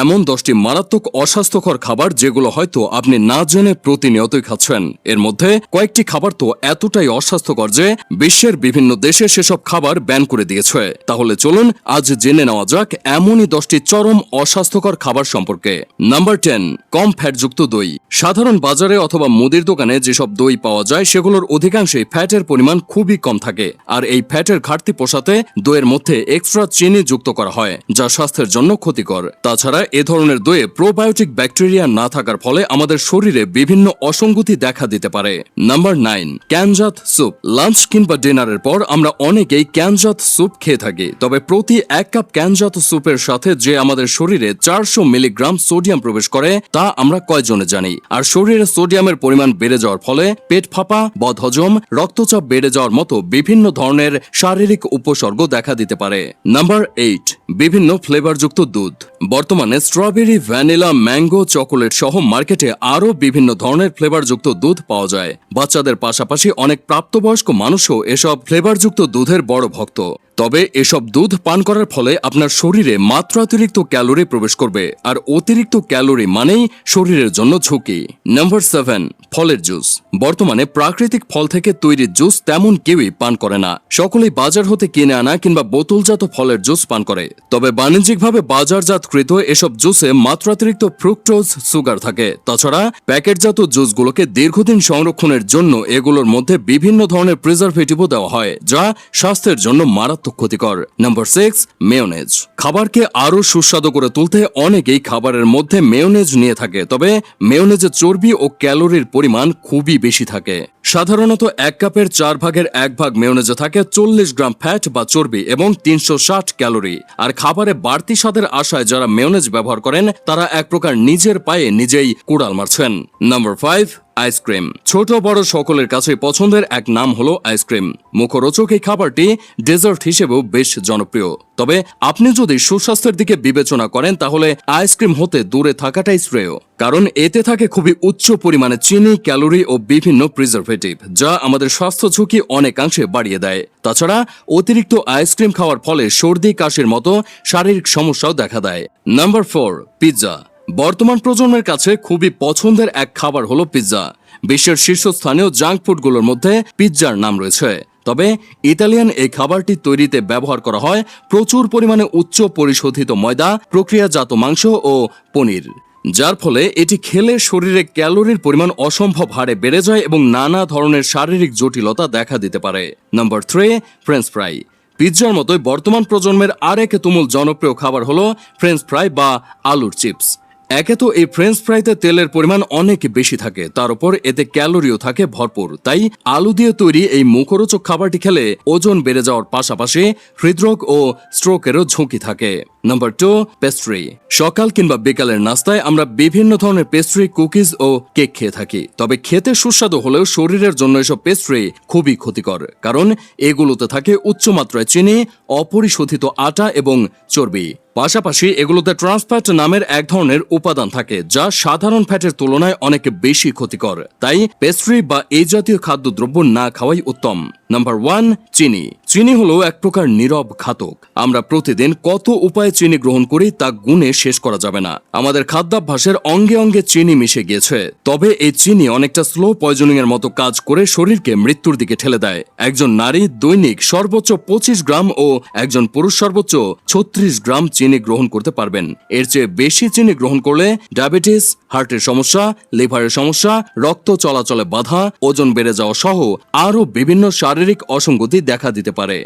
এমন দশটি মারাত্মক অস্বাস্থ্যকর খাবার যেগুলো হয়তো আপনি না জেনে প্রতিনিয়তই খাচ্ছেন। এর মধ্যে কয়েকটি খাবার তো এতটাই অস্বাস্থ্যকর যে বিশ্বের বিভিন্ন দেশে সেসব খাবার ব্যান করে দিয়েছে। তাহলে চলুন আজ জেনে নেওয়া যাক এমনই দশটি চরম অস্বাস্থ্যকর খাবার সম্পর্কে। নাম্বার টেন, কম ফ্যাটযুক্ত দই। সাধারণ বাজারে অথবা মুদির দোকানে যেসব দই পাওয়া যায়, সেগুলোর অধিকাংশই ফ্যাটের পরিমাণ খুবই কম থাকে। আর এই ফ্যাটের ঘাটতি পোষাতে দইয়ের মধ্যে এক্সট্রা চিনি যুক্ত করা হয়, যা স্বাস্থ্যের জন্য ক্ষতিকর। তাছাড়া এ ধরনের দইয়ে প্রোবায়োটিক ব্যাকটেরিয়া না থাকার ফলে আমাদের শরীরে বিভিন্ন অসঙ্গতি দেখা দিতে পারে। নাম্বার নাইন ক্যানজাত স্যুপ লাঞ্চ কিংবা ডিনারের পর আমরা অনেকেই ক্যানজাত স্যুপ খেয়ে থাকি। তবে প্রতি এক কাপ ক্যানজাত স্যুপের সাথে যে আমাদের শরীরে চারশো মিলিগ্রাম সোডিয়াম প্রবেশ করে, তা আমরা কয়জনে জানি? আর শরীরে সোডিয়ামের পরিমাণ বেড়ে যাওয়ার ফলে পেট ফাঁপা বদহজম রক্তচাপ বেড়ে যাওয়ার মতো বিভিন্ন ধরনের শারীরিক উপসর্গ দেখা দিতে পারে। নাম্বার এইট বিভিন্ন ফ্লেভারযুক্ত দুধ। বর্তমানে স্ট্রবেরি ভ্যানিলা ম্যাঙ্গো চকোলেট সহ মার্কেটে আরও বিভিন্ন ধরনের ফ্লেভারযুক্ত দুধ পাওয়া যায়। বাচ্চাদের পাশাপাশি অনেক প্রাপ্তবয়স্ক মানুষও এসব ফ্লেভারযুক্ত দুধের বড় ভক্ত। তবে এসব দুধ পান করার ফলে আপনার শরীরে মাত্রাতিরিক্ত ক্যালোরি প্রবেশ করবে। আর অতিরিক্ত ক্যালোরি মানেই শরীরের জন্য ঝুঁকি। নাম্বার সেভেন, ফলের জুস। বর্তমানে প্রাকৃতিক ফল থেকে তৈরি জুস তেমন কেউই পান করে না। সকলেই বাজার হতে কিনে আনা কিংবা বোতলজাত ফলের জুস পান করে। তবে বাণিজ্যিকভাবে বাজারজাতকৃত এসব জুসে মাত্রাতিরিক্ত ফ্রুক্টোজ, সুগার থাকে। তাছাড়া প্যাকেটজাত জুসগুলোকে দীর্ঘদিন সংরক্ষণের জন্য এগুলোর মধ্যে বিভিন্ন ধরনের প্রিজারভেটিভও দেওয়া হয়, যা স্বাস্থ্যের জন্য মারাত্মক ক্ষতিকর। নাম্বার সিক্স মেয়োনেজ খাবারকে আরও সুস্বাদু করে তুলতে অনেকেই খাবারের মধ্যে মেয়োনেজ নিয়ে থাকে, তবে মেয়োনেজে চর্বি ও ক্যালোরির পরিমাণ খুবই বেশি থাকে। সাধারণত এক কাপের চার ভাগের এক ভাগ মেয়োনেজে থাকে চল্লিশ গ্রাম ফ্যাট বা চর্বি এবং তিনশো ষাট ক্যালোরি। আর খাবারে বাড়তি স্বাদের আশায় যারা মেয়োনেজ ব্যবহার করেন, তারা এক প্রকার নিজের পায়ে নিজেই কুড়াল মারছেন। নাম্বার ফাইভ আইসক্রিম ছোট বড় সকলের কাছে পছন্দের এক নাম হলো আইসক্রিম মুখরোচক এই খাবারটি ডেজার্ট হিসেবেও বেশ জনপ্রিয়। তবে আপনি যদি সুস্বাস্থ্যের দিকে বিবেচনা করেন, তাহলে আইসক্রিম হতে দূরে থাকাটাই শ্রেয়। কারণ এতে থাকে খুবই উচ্চ পরিমাণে চিনি, ক্যালোরি ও বিভিন্ন প্রিজারভেটিভ যা আমাদের স্বাস্থ্য ঝুঁকি অনেকাংশে বাড়িয়ে দেয়। তাছাড়া অতিরিক্ত আইসক্রিম খাওয়ার ফলে সর্দি, কাশির মতো শারীরিক সমস্যাও দেখা দেয়। নাম্বার ফোর পিৎজা বর্তমান প্রজন্মের কাছে খুবই পছন্দের এক খাবার হলো পিৎজা। বিশ্বের শীর্ষস্থানীয় জাঙ্ক ফুডগুলোর মধ্যে পিৎজার নাম রয়েছে। তবে ইতালিয়ান এই খাবারটি তৈরিতে ব্যবহার করা হয় প্রচুর পরিমাণে উচ্চ পরিশোধিত ময়দা, প্রক্রিয়াজাত মাংস ও পনির। যার ফলে এটি খেলে শরীরে ক্যালোরির পরিমাণ অসম্ভব হারে বেড়ে যায় এবং নানা ধরনের শারীরিক জটিলতা দেখা দিতে পারে। Number three, French fry. পিৎজার মতোই বর্তমান প্রজন্মের আরেক তুমুল জনপ্রিয় খাবার হলো ফ্রেঞ্চ ফ্রাই বা আলুর চিপস। একে তো এই ফ্রেঞ্চ ফ্রাইতে তেলের পরিমাণ অনেক বেশি থাকে, তার উপর এতে ক্যালোরিও থাকে ভরপুর। তাই আলু দিয়ে তৈরি এই মুখরোচক খাবারটি খেলে ওজন বেড়ে যাওয়ার পাশাপাশি হৃদরোগ ও স্ট্রোকেরও ঝুঁকি থাকে। নাম্বার টু পেস্ট্রি সকাল কিংবা বিকালের নাস্তায় আমরা বিভিন্ন ধরনের পেস্ট্রি কুকিজ ও কেক খেয়ে থাকি। তবে খেতে সুস্বাদু হলেও শরীরের জন্য এসব পেস্ট্রি খুবই ক্ষতিকর। কারণ এগুলোতে থাকে উচ্চমাত্রায় চিনি, অপরিশোধিত আটা এবং চর্বি। পাশাপাশি এগুলোতে ট্রান্সফ্যাট নামের এক ধরনের উপাদান থাকে, যা সাধারণ ফ্যাটের তুলনায় অনেক বেশি ক্ষতিকর। তাই পেস্ট্রি বা এই জাতীয় খাদ্যদ্রব্য না খাওয়াই উত্তম। নাম্বার ওয়ান চিনি. চিনি হলো এক প্রকার নীরব ঘাতক। আমরা প্রতিদিন কত উপায়ে চিনি গ্রহণ করি তা গুণে শেষ করা যাবে না। আমাদের খাদ্যাভ্যাসের অঙ্গে অঙ্গে চিনি মিশে গিয়েছে। তবে এই চিনি অনেকটা স্লো পয়জনিং এর মতো কাজ করে শরীরকে মৃত্যুর দিকে ঠেলে দেয়। একজন নারী দৈনিক সর্বোচ্চ পঁচিশ গ্রাম ও একজন পুরুষ সর্বোচ্চ ছত্রিশ গ্রাম চিনি গ্রহণ করতে পারবেন। এর চেয়ে বেশি চিনি গ্রহণ করলে ডায়াবেটিস, হার্টের সমস্যা, লিভারের সমস্যা, রক্ত চলাচলে বাধা, ওজন বেড়ে যাওয়া সহ আরও বিভিন্ন শারীরিক অসঙ্গতি দেখা দিতে পারে।